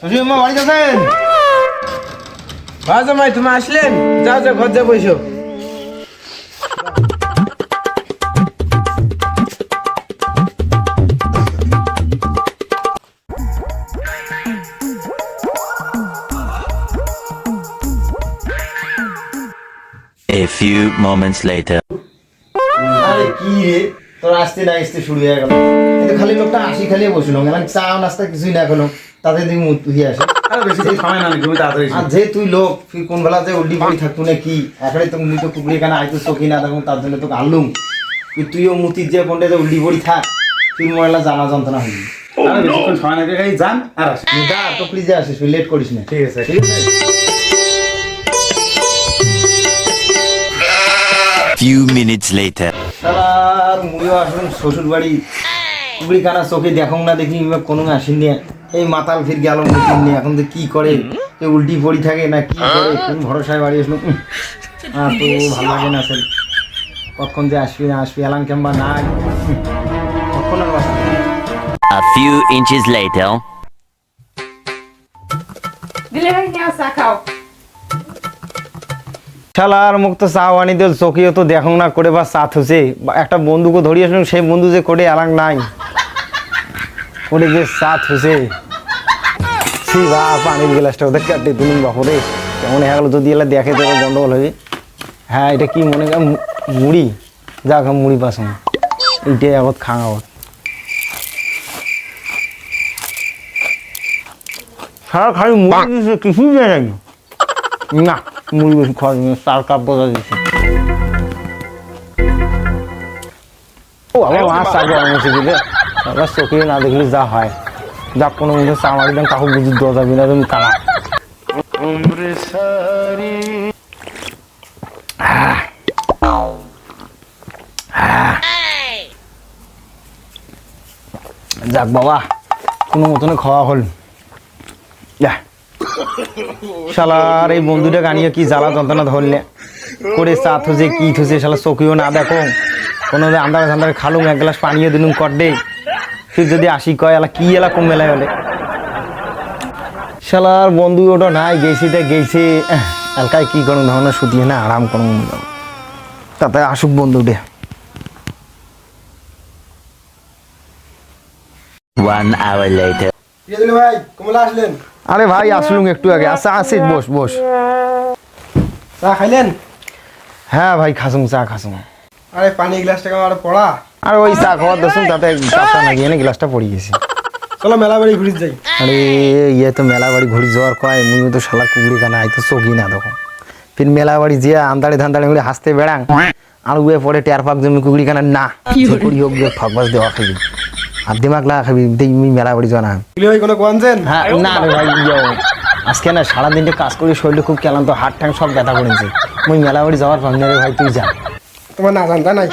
শ্বশুর মা বাড়িতে আছেন জামাই তুমি আসলেন? যাও যাও ঘর যা বসো। A few moments later. আরে কি রে? তোর আসতে না আসতে শুরু হয়ে গেল। কিন্তু খালি লোকটা আসি খালি বসল গেলাম চা নাস্তা কিছুই না কোনো তাতে তুই মুখ তুই আসে। আরে বেশি তো সময় না তুমি তাড়াতাড়ি আর যে তুই লোক তুই কোন বেলা যে উল্টি পড়ি থাকতো না কি? একারে তো মুই তো কুকুরি এখানে আইতো চকি না দেখুন তার জন্য তোকে আনলুম। তুই তুইও মুতির যে কোনটা যে উল্টি পড়ি থাক তুই জানা যন্ত্রণা হইবি আরে বেশিক্ষণ সময় না খাই যান আর আসি। যা তো প্লিজে আসিস লেট করিস না। ঠিক আছে। ঠিক আছে? Few minutes later. আর মুড়িও আসুন শ্বশুর বাড়ি কুকুরি কানা চোখে দেখো না দেখি কোনো আসেননি এই মাতাল ফির গেল নিয়ে এখন তো কি করে? এ উল্টি পড়ি থাকে না কি করে? কোন ভরসায় বাড়ি আসলো? আর তো ভালো লাগে না স্যার কতক্ষণ যে আসবি না আসবি এলাম কিংবা না কতক্ষণ আর? A few inches later. দিলে ভাই নেওয়া চা খাও। শালার মুখ তো চা আনি দিল চকিও তো দেখো না করে বা চা থুসে বা একটা বন্ধুকে ধরিয়ে আসলাম সেই বন্ধু যে করে আলাং নাই। করে যে চা থুসে সি বা পানির গ্লাসটা ওদের কাটে তুলুন বাপরে কেমন হয়ে গেল যদি এলা দেখে তো গন্ডগোল হবে হ্যাঁ এটা কি মনে কর মুড়ি। যাক মুড়ি পাস এইটাই আগত খাওয়া সারা খালি মুড়ি দিছে কিছুই নাই। না মুড়ি বেশি খাওয়া যাবে না, কাপ বোঝা দিচ্ছে ও আবার মাছ চাকে এসে আবার চোখে না যা হয়। যা কোনো চা দেন বুঝি দেওয়া যাবে না তুমি যাক বাবা, কোনো মতনে খাওয়া হল। শালার এই বন্ধুটা গানিয়ে কি জ্বালা যন্ত্রণা ধরলে। করে চা থুসে, কি থুসে, শালা চকিও না দেখো। কোনো আন্দার আন্দারে খালুম, এক গ্লাস পানিও দিলুম কড্ডে ফির যদি আসি কয় এলা কি এলা কম মেলায় হলে? শালার বন্ধু ওটা নাই গেছি তা গেছে। এলাকায় কি করুন ধরনের শুতিয়ে না আরাম করুন তাতে আসুক বন্ধুটে One hour later. দিলে ভাই আরে ভাই আসলুম একটু আগে। আচ্ছা আসিস বস বস। চা খাইলেন? হ্যাঁ ভাই খাসুম চা খাসুম। আরে পানি গ্লাসটা আমার পড়া? আর ওই চা খাওয়ার দোষুন তাতে কাপটা না গিয়ে গ্লাসটা পড়ে গেছে। চলো মেলা বাড়ি ঘুরে যাই। আরে ইয়ে তো মেলা বাড়ি ঘুরি যাওয়ার কয় মুই তো শালা কুকুরি কানা আই তো চোখই না দেখো। ফির মেলা বাড়ি যে আন্দাড়ে ধান্দাড়ে হাসতে বেড়াং আর উয়ে পরে টের পাক জমি কুকুরি কানা না কুকুরি হোক গিয়ে ঠকবাস দেওয়া খাবি আর দিমাগ লাগা খাবি দেই মুই মেলা বাড়ি যাওয়া না ভাই কোনো কোয়ানছেন হ্যাঁ না রে ভাই ইয়ে। আজকে না সারাদিনটা কাজ করি শরীরে খুব ক্লান্ত হাট ঠ্যাং সব ব্যথা করেছে মুই মেলা বাড়ি যাওয়ার ভাবনা রে ভাই তুই যা। তোমার না জানতা নাই?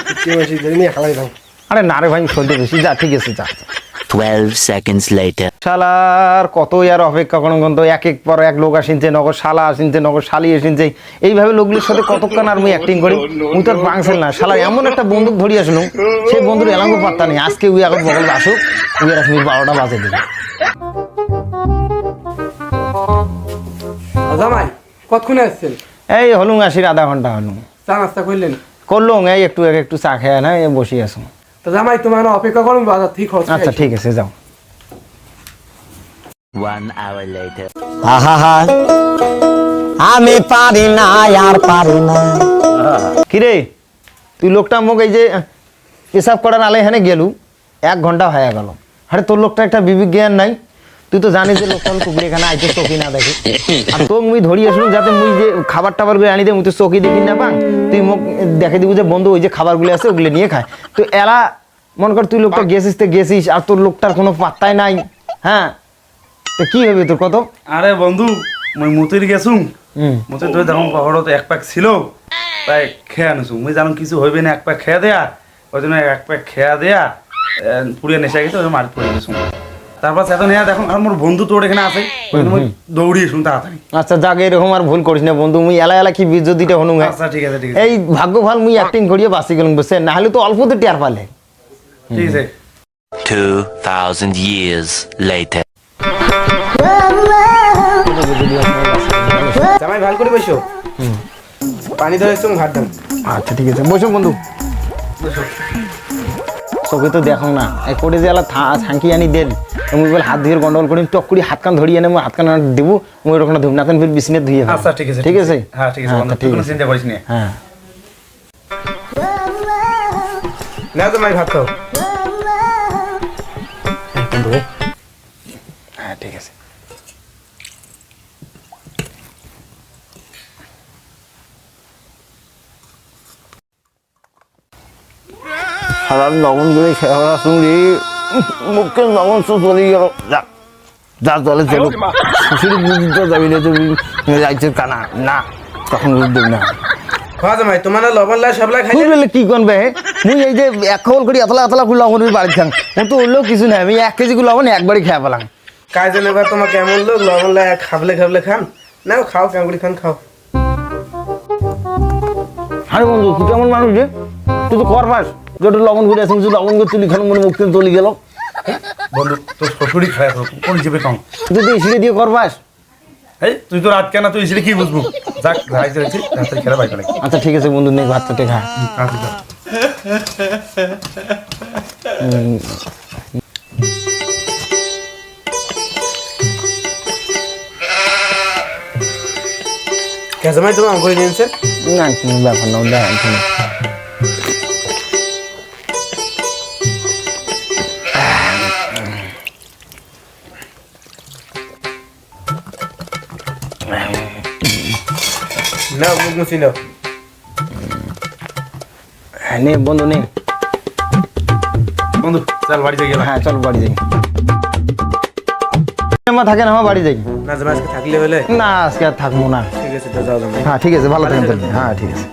নিয়ে খেলাই দাও আরে না রে ভাই শরীরে বেশি যা ঠিক আছে যা। যা। Twelve seconds later. শালার কত আর অপেক্ষা কোনো গন্ত এক এক পর এক লোক আসিনছে নগর শালা আসিনছে নগর শালি আসিনছে। এইভাবে লোকগুলোর সাথে কতক্ষণ আর মুই অ্যাক্টিং করি? মুই তোর পাংছিল না। শালা এমন একটা বন্দুক ধরি আসলো সেই বন্ধুর এলাঙ্গ পাত্তা নেই। আজকে উই এখন বগল আসুক উই আর তুমি বারোটা বাজে দেবে জামাই কতক্ষণে আসছেন? এই হলুম আসির আধা ঘণ্টা হলুম। চা নাস্তা করলেন? করলুম এই একটু একটু চা খেয়ে না বসে আসুন তো জামাই তোমার অপেক্ষা করুন বাজার ঠিক হচ্ছে। আচ্ছা ঠিক আছে যাও। One hour later. আহা আমি পারি না আর পারি না। কিরে তুই লোকটা মোক এই যে পেশাব করার আলে এখানে গেলু। এক ঘণ্টা হয়ে গেল। আরে তোর লোকটা একটা বিবেক জ্ঞান নাই? তুই তো জানিস যে লোকটা কুকুরি এখানে আইতে চকি না দেখে। আর তোক মুই ধরি আসলুম যাতে মুই যে খাবার টাবারগুলো আনি দে মুই তো চকি দেখি না পাং। তুই মোক দেখে দিবি যে বন্ধু ওই যে খাবারগুলো আছে ওগুলো নিয়ে খায় তো এলা মনে কর তুই লোকটা গেছিস তো গেছিস আর তোর লোকটার কোনো পাত্তাই নাই। হ্যাঁ? তো কি হবে তোর কত? আরে বন্ধু মই মুতির গেছুম। মুতির ধরে দেখুন পাহাড়ত এক প্যাক ছিল তাই খেয়ে আনিছু মুই জানো কিছু হইবে না এক প্যাক খেয়ে দেয়া। ওই জন্য এক প্যাক খেয়া দেয়া পুড়িয়ে নেশা গেছে ওই মারি পড়ে গেছুম। তারপর এত নেয়া দেখুন আর মোর বন্ধু তোর এখানে আছে। দৌড়িয়ে শুন তাড়াতাড়ি। আচ্ছা যাক এরকম আর ভুল করিস না বন্ধু মুই এলা এলা কি বীর্য দিতে হনুম হ্যাঁ আচ্ছা ঠিক আছে ঠিক আছে। এই ভাগ্য ভালো মুই অ্যাক্টিং করিয়ে বাঁচি গেলাম বুঝছে? না হলে তো অল্পতে টের পালে। ঠিক আছে। Two thousand years later. জামাই ভালো করে বসো। পানি ধরে এসছো ভাত দাও আচ্ছা ঠিক আছে। বসো বন্ধু। চোখে তো দেখো না। এই করে যে ছাঁকি আনি দেন মুই বলে হাত ধুয়ে গন্ডগোল করি টক করে হাত কান ধরিয়ে এনে মুই হাত কান দেবো মুই ওরকম ধুব না ফির বিছনে ধুয়ে আচ্ছা ঠিক আছে ঠিক আছে? হ্যাঁ ঠিক আছে ঠিক আছে। চিন্তা করিস না। হ্যাঁ। না জামাই ভাত খাও। হ্যাঁ ঠিক আছে। সারা লবণ করে খেলা শুনলি মুখে লবণ সব চলে গেল। যা যা চলে চলো শ্বশুর বুঝি তো যাবি না তুমি যাইছে কানা। না তখন বুঝতে না। খাওয়া জামাই তোমার লবণ লাই সবলাই খাই বলে কি করবে মুই এই যে এক খবর করি এতলা এতলা করে লবণ বাড়ি খান। ও তো হলেও কিছু নাই আমি এক কেজি করে লবণ একবারই খেয়ে পেলাম। কাজ এবার তোমার কেমন লোক লবণ লাই খাবলে খাবলে খান। নাও খাও করে খান খাও। আরে বন্ধু তুই কেমন মানুষ রে তুই তো করবাস। যেটা লবণ করে আসিস লবণ করে তুলি খান মনে মুখ থেকে চলে গেল। বন্ধু তোর শ্বশুরই খায় তো কোন হিসেবে কম? তুই তো এসিরে দিয়ে করবাস। এই তুই তো রাত কেন তুই এসে কি বুঝব? যাক যাই যাচ্ছি রাতের খেলা বাইক লাগে আচ্ছা ঠিক আছে বন্ধু নেই ভাতটা টেকা। আচ্ছা যা। কে জামাই তোমার অঙ্ক দিয়েছে না কোনো ব্যাপার না ওটা না। না মুখ মুছি নাও। হ্যাঁ নে বন্ধু নে। বন্ধু চল বাড়ি যাই হ্যাঁ চল বাড়ি যাই। মা থাকে না আমার বাড়ি যাই। না আজকে থাকলে হলে? না আজকে আর থাকব না। ঠিক আছে তো যাও হ্যাঁ ঠিক আছে ভালো থাকেন হ্যাঁ ঠিক আছে.